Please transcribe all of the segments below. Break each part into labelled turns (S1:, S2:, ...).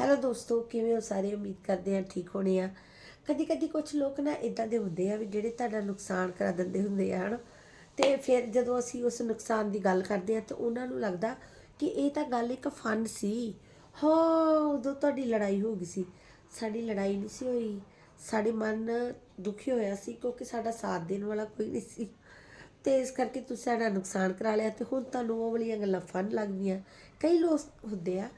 S1: Hello ਦੋਸਤੋ, ਕਿਵੇਂ ਹੋ ਸਾਰੇ? ਉਮੀਦ ਕਰਦੇ ਆ ਠੀਕ ਹੋਣੇ ਆ। ਕਦੀ ਕਦੀ ਕੁਝ ਲੋਕ ਨਾ ਇਦਾਂ ਦੇ ਹੁੰਦੇ ਆ ਵੀ ਜਿਹੜੇ ਤੁਹਾਡਾ ਨੁਕਸਾਨ ਕਰਾ ਦਿੰਦੇ ਹੁੰਦੇ ਆ, ਹਨ? ਤੇ ਫਿਰ ਜਦੋਂ ਅਸੀਂ ਉਸ ਨੁਕਸਾਨ ਦੀ ਗੱਲ ਕਰਦੇ ਆ ਤਾਂ ਉਹਨਾਂ ਨੂੰ ਲੱਗਦਾ ਕਿ ਇਹ ਤਾਂ ਗੱਲ ਇੱਕ ਫਨ ਸੀ। ਹਾਂ, ਉਦੋਂ ਤੁਹਾਡੀ ਲੜਾਈ ਹੋ ਗਈ ਸੀ। ਸਾਡੀ ਲੜਾਈ ਨਹੀਂ ਸੀ ਹੋਈ। ਸਾਡੇ ਮਨ ਦੁਖੀ ਹੋਇਆ ਸੀ ਕਿਉਂਕਿ ਸਾਡਾ ਸਾਥ ਦੇਣ ਵਾਲਾ ਕੋਈ ਨਹੀਂ ਸੀ। ਤੇ ਇਸ ਕਰਕੇ ਤੁਸੀਂ ਸਾਡਾ ਨੁਕਸਾਨ ਕਰਾ ਲਿਆ ਤੇ ਹੁਣ ਤੁਹਾਨੂੰ ਉਹ ਵਾਲੀਆਂ ਗੱਲਾਂ ਫਨ ਲੱਗਦੀਆਂ। ਕਈ ਲੋਕ ਹੁੰਦੇ ਆ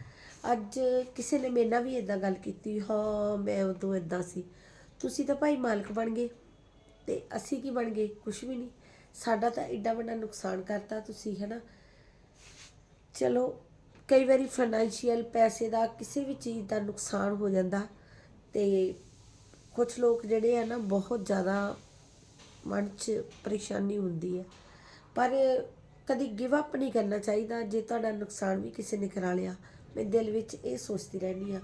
S1: ਅੱਜ ਕਿਸੇ ਨੇ ਮੇਰੇ ਨਾਲ ਵੀ ਇਦਾਂ ਗੱਲ ਕੀਤੀ, ਹਾਂ, ਮੈਂ ਉਦੋਂ ਇਦਾਂ ਸੀ। ਤੁਸੀਂ ਤਾਂ ਭਾਈ ਮਾਲਕ ਬਣ ਗਏ ਤੇ ਅਸੀਂ ਕੀ ਬਣ ਗਏ? ਕੁਝ ਵੀ ਨਹੀਂ। ਸਾਡਾ ਤਾਂ ਐਡਾ ਵੱਡਾ ਨੁਕਸਾਨ ਕਰਤਾ ਤੁਸੀਂ ਹੈ ਨਾ ਚਲੋ, ਕਈ ਵਾਰੀ ਫਾਈਨੈਂਸ਼ੀਅਲ ਪੈਸੇ ਦਾ ਕਿਸੇ ਵੀ ਚੀਜ਼ ਦਾ ਨੁਕਸਾਨ ਹੋ ਜਾਂਦਾ ਤੇ ਕੁਝ ਲੋਕ ਜਿਹੜੇ ਆ ਨਾ, ਬਹੁਤ ਜ਼ਿਆਦਾ ਮਨ 'ਚ ਪਰੇਸ਼ਾਨੀ ਹੁੰਦੀ ਹੈ ਪਰ ਕਦੀ ਗਿਵ ਅਪ ਨਹੀਂ ਕਰਨਾ ਚਾਹੀਦਾ, ਜੇ ਤੁਹਾਡਾ ਨੁਕਸਾਨ ਵੀ ਕਿਸੇ ਨੇ ਕਰਾ ਲਿਆ। ਮੈਂ ਦਿਲ ਵਿੱਚ ਇਹ ਸੋਚਦੀ ਰਹਿੰਦੀ ਹਾਂ।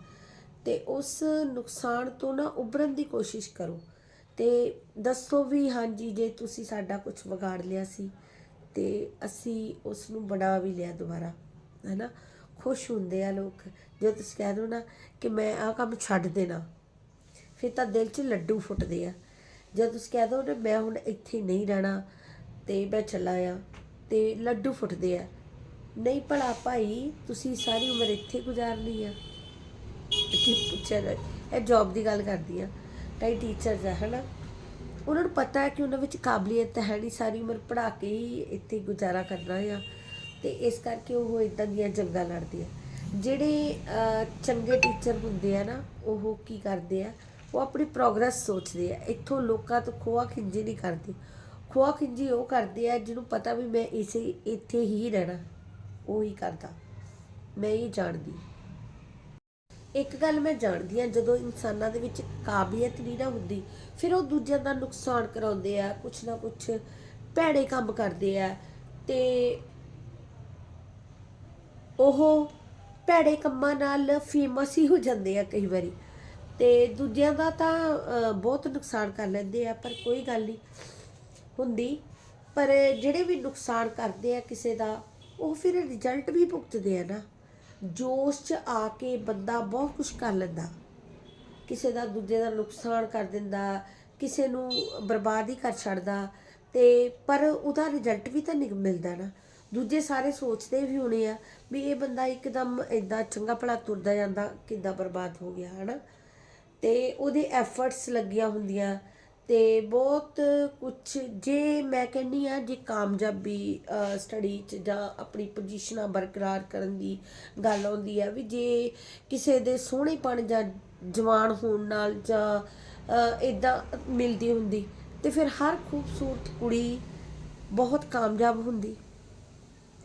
S1: ਤੇ ਉਸ ਨੁਕਸਾਨ ਤੋਂ ਨਾ ਉਭਰਨ ਦੀ ਕੋਸ਼ਿਸ਼ ਕਰੋ। ਤੇ ਦੱਸੋ ਵੀ ਹਾਂਜੀ, ਜੇ ਤੁਸੀਂ ਸਾਡਾ ਕੁਝ ਵਿਗਾੜ ਲਿਆ ਸੀ, ਤੇ ਅਸੀਂ ਉਸ ਨੂੰ ਬਣਾ ਵੀ ਲਿਆ ਦੁਬਾਰਾ, ਹੈਨਾ? ਖੁਸ਼ ਹੁੰਦੇ ਆ ਲੋਕ। ਜੇ ਤੁਸੀਂ ਕਹਿ ਦੋ ਨਾ ਕਿ ਮੈਂ ਆਹ ਕੰਮ ਛੱਡ ਦੇਣਾ, ਫਿਰ ਤਾਂ ਦਿਲ 'ਚ ਲੱਡੂ ਫੁੱਟਦੇ ਆ। ਜਦ ਤੁਸੀਂ ਕਹਿ ਦੋ ਨਾ, ਮੈਂ ਹੁਣ ਇੱਥੇ ਨਹੀਂ ਰਹਿਣਾ, ਤੇ ਮੈਂ ਚੱਲਾ ਆ, ਤੇ ਲੱਡੂ ਫੁੱਟਦੇ ਆ। ਨਹੀਂ ਭਲਾ ਭਾਈ, ਤੁਸੀਂ ਸਾਰੀ ਉਮਰ ਇੱਥੇ ਗੁਜ਼ਾਰਨੀ ਆ। ਟੀਚਰ ਇਹ ਜੌਬ ਦੀ ਗੱਲ ਕਰਦੀ ਆ। ਕਈ ਟੀਚਰਸ ਆ, ਹਨਾ। ਉਹਨਾਂ ਨੂੰ ਪਤਾ ਹੈ ਕਿ ਉਹਨਾਂ ਵਿੱਚ ਕਾਬਲੀਅਤ ਹੈ ਨਹੀਂ, ਸਾਰੀ ਉਮਰ ਪੜ੍ਹਾ ਕੇ ਹੀ ਇੱਥੇ ਗੁਜ਼ਾਰਾ ਕਰਨਾ ਆ। ਤੇ ਇਸ ਕਰਕੇ ਉਹ ਇਦਾਂ ਦੀਆਂ ਜੰਗਾਂ ਲੜਦੇ ਆ ਜਿਹੜੇ ਚੰਗੇ ਟੀਚਰ ਹੁੰਦੇ ਆ ਨਾ, ਉਹ ਕੀ ਕਰਦੇ ਆ? ਉਹ ਆਪਣੀ ਪ੍ਰੋਗਰੈਸ ਸੋਚਦੇ ਆ। ਇੱਥੋਂ ਲੋਕਾਂ ਤੋਂ ਖੋਆ ਖਿੰਜੀ ਨਹੀਂ ਕਰਦੇ। ਖੋਆ ਖਿੰਜੀ ਉਹ ਕਰਦੇ ਆ ਜਿਹਨੂੰ ਪਤਾ ਵੀ ਮੈਂ ਇਸੇ, ਇੱਥੇ ਹੀ ਰਹਿਣਾ। ਉਹ ਹੀ ਕਰਦਾ। ਮੈਂ ਇਹ ਜਾਣਦੀ। ਇੱਕ ਗੱਲ ਮੈਂ ਜਾਣਦੀ ਆ ਜਦੋਂ ਇਨਸਾਨਾਂ ਦੇ ਵਿੱਚ ਕਾਬਲੀਅਤ ਨਹੀਂ ਨਾ ਹੁੰਦੀ, ਫਿਰ ਉਹ ਦੂਜਿਆਂ ਦਾ ਨੁਕਸਾਨ ਕਰਾਉਂਦੇ ਆ, ਕੁਛ ਨਾ ਕੁਛ ਭੈੜੇ ਕੰਮ ਕਰਦੇ ਆ ਤੇ ਉਹ ਭੈੜੇ ਕੰਮਾਂ ਨਾਲ ਫੇਮਸ ਹੀ ਹੋ ਜਾਂਦੇ ਆ ਕਈ ਵਾਰੀ। ਤੇ ਦੂਜਿਆਂ ਦਾ ਤਾਂ ਬਹੁਤ ਨੁਕਸਾਨ ਕਰ ਲੈਂਦੇ ਆ, ਪਰ ਕੋਈ ਗੱਲ ਨਹੀਂ ਹੁੰਦੀ। ਪਰ ਜਿਹੜੇ ਵੀ ਨੁਕਸਾਨ ਕਰਦੇ ਆ ਕਿਸੇ ਦਾ ਉਹ ਫਿਰ ਰਿਜ਼ਲਟ ਵੀ ਭੁਗਤਦੇ ਆ ਨਾ। ਜੋਸ਼ 'ਚ ਆ ਕੇ ਬੰਦਾ ਬਹੁਤ ਕੁਝ ਕਰ ਲੈਂਦਾ। ਕਿਸੇ ਦਾ ਦੂਜੇ ਦਾ ਨੁਕਸਾਨ ਕਰ ਦਿੰਦਾ, ਕਿਸੇ ਨੂੰ ਬਰਬਾਦ ਹੀ ਕਰ ਛੱਡਦਾ। ਤੇ ਪਰ ਉਹਦਾ ਰਿਜ਼ਲਟ ਵੀ ਤਾਂ ਨਿਕ ਮਿਲਦਾ ਨਾ। ਦੂਜੇ ਸਾਰੇ ਸੋਚਦੇ ਵੀ ਹੋਣੇ ਆ ਵੀ ਇਹ ਬੰਦਾ ਇੱਕਦਮ ਇਦਾਂ ਚੰਗਾ ਭਲਾ ਤੁਰਦਾ ਜਾਂਦਾ, ਕਿੱਦਾਂ ਬਰਬਾਦ ਹੋ ਗਿਆ, ਹਨਾ। ਤੇ ਉਹਦੇ ਐਫਰਟਸ ਲੱਗੀਆਂ ਹੁੰਦੀਆਂ। ਤੇ ਬਹੁਤ ਕੁਝ ਜੇ ਮੈਂ ਕਹਿੰਦੀ ਆ ਜੇ ਕਾਮਯਾਬੀ ਸਟੱਡੀ ਚ ਜਾਂ ਆਪਣੀ ਪੋਜੀਸ਼ਨਾਂ ਬਰਕਰਾਰ ਕਰਨ ਦੀ ਗੱਲ ਆਉਂਦੀ ਆ ਵੀ ਜੇ ਕਿਸੇ ਦੇ ਸੋਹਣੇਪਣ ਜਾਂ ਜਵਾਨ ਹੋਣ ਨਾਲ ਜਾਂ ਇਦਾਂ ਮਿਲਦੀ ਹੁੰਦੀ, ਤੇ ਫਿਰ ਹਰ ਖੂਬਸੂਰਤ ਕੁੜੀ ਬਹੁਤ ਕਾਮਯਾਬ ਹੁੰਦੀ।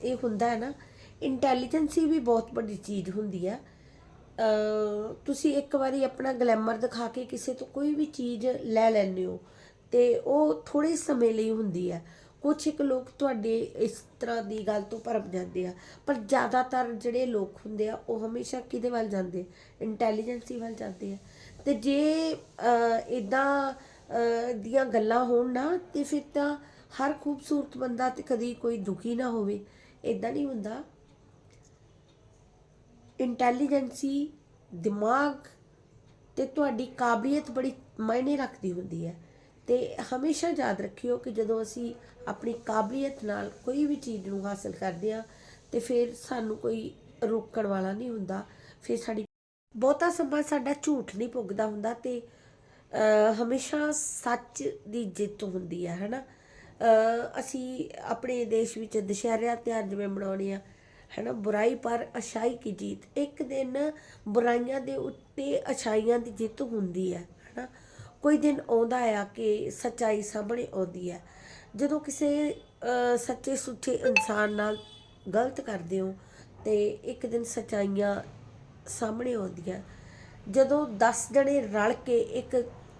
S1: ਇਹ ਹੁੰਦਾ ਹੈ ਨਾ ਇੰਟੈਲੀਜੈਂਸੀ ਵੀ ਬਹੁਤ ਵੱਡੀ ਚੀਜ਼ ਹੁੰਦੀ ਆ। ਤੁਸੀਂ ਇੱਕ ਵਾਰੀ ਆਪਣਾ ਗਲੈਮਰ ਦਿਖਾ ਕੇ ਕਿਸੇ ਤੋਂ ਕੋਈ ਵੀ ਚੀਜ਼ ਲੈ ਲੈਂਦੇ ਹੋ ਤੇ ਉਹ ਥੋੜੇ ਸਮੇਂ ਲਈ ਹੁੰਦੀ ਹੈ। ਕੁਝ ਇੱਕ ਲੋਕ ਤੁਹਾਡੇ ਇਸ ਤਰ੍ਹਾਂ ਦੀ ਗੱਲ ਤੋਂ ਭਰਮ ਜਾਂਦੇ ਆ, ਪਰ ਜ਼ਿਆਦਾਤਰ ਜਿਹੜੇ ਲੋਕ ਹੁੰਦੇ ਆ, ਉਹ ਹਮੇਸ਼ਾ ਕਿਹਦੇ ਵੱਲ ਜਾਂਦੇ ਇੰਟੈਲੀਜੈਂਸੀ ਵੱਲ ਜਾਂਦੇ ਆ। ਤੇ ਜੇ ਇਦਾਂ ਦੀਆਂ ਗੱਲਾਂ ਹੋਣ ਨਾ, ਤੇ ਫਿਰ ਤਾਂ ਹਰ ਖੂਬਸੂਰਤ ਬੰਦਾ ਤੇ ਕਦੀ ਕੋਈ ਦੁਖੀ ਨਾ ਹੋਵੇ। ਇਦਾਂ ਨਹੀਂ ਹੁੰਦਾ। ਇੰਟੈਲੀਜੈਂਸੀ ਦਿਮਾਗ ਤੇ ਤੁਹਾਡੀ ਕਾਬਲੀਅਤ ਬੜੀ ਮਾਇਨੇ ਰੱਖਦੀ ਹੁੰਦੀ ਹੈ। ਤੇ ਹਮੇਸ਼ਾ ਯਾਦ ਰੱਖਿਓ ਕਿ ਜਦੋਂ ਅਸੀਂ ਆਪਣੀ ਕਾਬਲੀਅਤ ਨਾਲ ਕੋਈ ਵੀ ਚੀਜ਼ ਨੂੰ ਹਾਸਲ ਕਰਦੇ ਆ ਤੇ ਫਿਰ ਸਾਨੂੰ ਕੋਈ ਰੋਕਣ ਵਾਲਾ ਨਹੀਂ ਹੁੰਦਾ। ਫਿਰ ਸਾਡੀ ਬਹੁਤਾ ਸਮਾਂ ਸਾਡਾ ਝੂਠ ਨਹੀਂ ਪੁੱਗਦਾ ਹੁੰਦਾ ਤੇ ਹਮੇਸ਼ਾ ਸੱਚ ਦੀ ਜਿੱਤ ਹੁੰਦੀ ਹੈ ਹੈਨਾ? ਅਹ, ਅਸੀਂ ਆਪਣੇ ਦੇਸ਼ ਵਿੱਚ ਦੁਸ਼ਹਿਰੇ ਦਾ ਤਿਉਹਾਰ ਜਿਵੇਂ ਮਨਾਉਣੇ ਆ ਹੈ ਨਾ ਬੁਰਾਈ ਪਰ ਅਛਾਈ ਕੀ ਜੀਤ? ਇੱਕ ਦਿਨ ਬੁਰਾਈਆਂ ਦੇ ਉੱਤੇ ਅਛਾਈਆਂ ਦੀ ਜਿੱਤ ਹੁੰਦੀ ਹੈ ਹੈ ਨਾ ਕੋਈ ਦਿਨ ਆਉਂਦਾ ਆ ਕਿ ਸੱਚਾਈ ਸਾਹਮਣੇ ਆਉਂਦੀ ਹੈ। ਜਦੋਂ ਕਿਸੇ ਸੱਚੇ ਸੁੱਚੇ ਇਨਸਾਨ ਨਾਲ ਗਲਤ ਕਰਦੇ ਹੋ, ਤੇ ਇੱਕ ਦਿਨ ਸੱਚਾਈਆਂ ਸਾਹਮਣੇ ਆਉਂਦੀਆਂ। ਜਦੋਂ 10 ਜਣੇ ਰਲ ਕੇ ਇੱਕ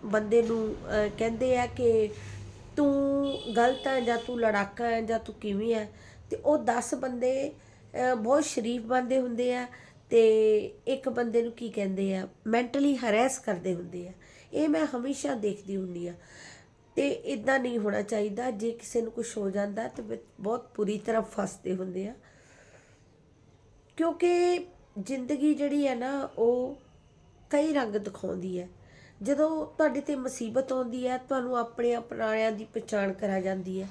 S1: ਬੰਦੇ ਨੂੰ ਕਹਿੰਦੇ ਆ ਕਿ ਤੂੰ ਗਲਤ ਹੈ ਜਾਂ ਤੂੰ ਲੜਾਕਾ ਹੈ ਜਾਂ ਤੂੰ ਕਿਵੇਂ ਹੈ, ਤੇ ਉਹ 10 ਬੰਦੇ ਬਹੁਤ ਸ਼ਰੀਫ ਬੰਦੇ ਹੁੰਦੇ ਆ ਤੇ ਇੱਕ ਬੰਦੇ ਨੂੰ ਕੀ ਕਹਿੰਦੇ ਆ ਮੈਂਟਲੀ ਹਰੈਸ ਕਰਦੇ ਹੁੰਦੇ ਆ। ਇਹ ਮੈਂ ਹਮੇਸ਼ਾ ਦੇਖਦੀ ਹੁੰਦੀ ਆ। ਤੇ ਇਦਾਂ ਨਹੀਂ ਹੋਣਾ ਚਾਹੀਦਾ, ਜੇ ਕਿਸੇ ਨੂੰ ਕੁਝ ਹੋ ਜਾਂਦਾ ਤੇ ਬਹੁਤ ਬੁਰੀ ਤਰ੍ਹਾਂ ਫਸਦੇ ਹੁੰਦੇ ਆ। ਕਿਉਂਕਿ ਜ਼ਿੰਦਗੀ ਜਿਹੜੀ ਹੈ ਨਾ, ਉਹ ਕਈ ਰੰਗ ਦਿਖਾਉਂਦੀ ਹੈ ਜਦੋਂ ਤੁਹਾਡੇ ਤੇ ਮੁਸੀਬਤ ਆਉਂਦੀ ਹੈ ਤੁਹਾਨੂੰ ਆਪਣੇ ਪੁਰਾਣਿਆਂ ਦੀ ਪਛਾਣ ਕਰਾ ਜਾਂਦੀ ਹੈ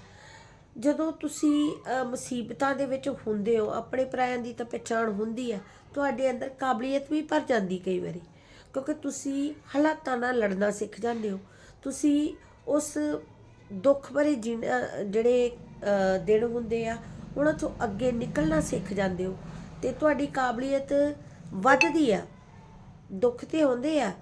S1: ਜਦੋਂ ਤੁਸੀਂ ਮੁਸੀਬਤਾਂ ਦੇ ਵਿੱਚ ਹੁੰਦੇ ਹੋ, ਆਪਣੇ ਪਰਾਇਆਂ ਦੀ ਤਾਂ ਪਛਾਣ ਹੁੰਦੀ ਹੈ ਤੁਹਾਡੇ ਅੰਦਰ ਕਾਬਲੀਅਤ ਵੀ ਭਰ ਜਾਂਦੀ ਕਈ ਵਾਰੀ। ਕਿਉਂਕਿ ਤੁਸੀਂ ਹਾਲਾਤਾਂ ਨਾਲ ਲੜਨਾ ਸਿੱਖ ਜਾਂਦੇ ਹੋ। ਤੁਸੀਂ ਉਸ ਦੁੱਖ ਭਰੇ ਜੀਣ ਜਿਹੜੇ ਦਿਨ ਹੁੰਦੇ ਆ, ਉਹਨਾਂ ਤੋਂ ਅੱਗੇ ਨਿਕਲਣਾ ਸਿੱਖ ਜਾਂਦੇ ਹੋ ਤੇ ਤੁਹਾਡੀ ਕਾਬਲੀਅਤ ਵੱਧਦੀ ਆ, ਦੁੱਖ ਤੇ ਆਉਂਦੇ ਆ,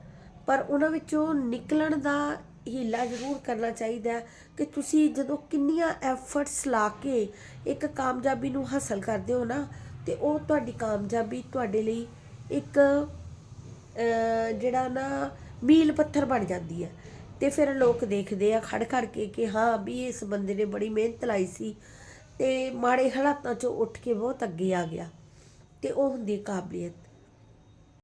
S1: ਪਰ ਉਹਨਾਂ ਵਿੱਚੋਂ ਨਿਕਲਣ ਦਾ ਹੀਲਾ ਜ਼ਰੂਰ ਕਰਨਾ ਚਾਹੀਦਾ ਕਿ ਤੁਸੀਂ ਜਦੋਂ ਕਿੰਨੀਆਂ ਐਫਰਟਸ ਲਾ ਕੇ ਇੱਕ ਕਾਮਯਾਬੀ ਨੂੰ ਹਾਸਲ ਕਰਦੇ ਹੋ ਨਾ, ਤੇ ਉਹ ਤੁਹਾਡੀ ਕਾਮਯਾਬੀ ਤੁਹਾਡੇ ਲਈ ਇੱਕ ਜਿਹੜਾ ਨਾ ਮੀਲ ਪੱਥਰ ਬਣ ਜਾਂਦੀ ਹੈ। ਤੇ ਫਿਰ ਲੋਕ ਦੇਖਦੇ ਆ ਖੜ ਖੜ ਕੇ ਕਿ ਹਾਂ ਵੀ ਇਸ ਬੰਦੇ ਨੇ ਬੜੀ ਮਿਹਨਤ ਲਾਈ ਸੀ ਤੇ ਮਾੜੇ ਹਾਲਾਤਾਂ ਚੋਂ ਉੱਠ ਕੇ ਬਹੁਤ ਅੱਗੇ ਆ ਗਿਆ। ਤੇ ਉਹ ਹੁੰਦੀ ਕਾਬਲੀਅਤ।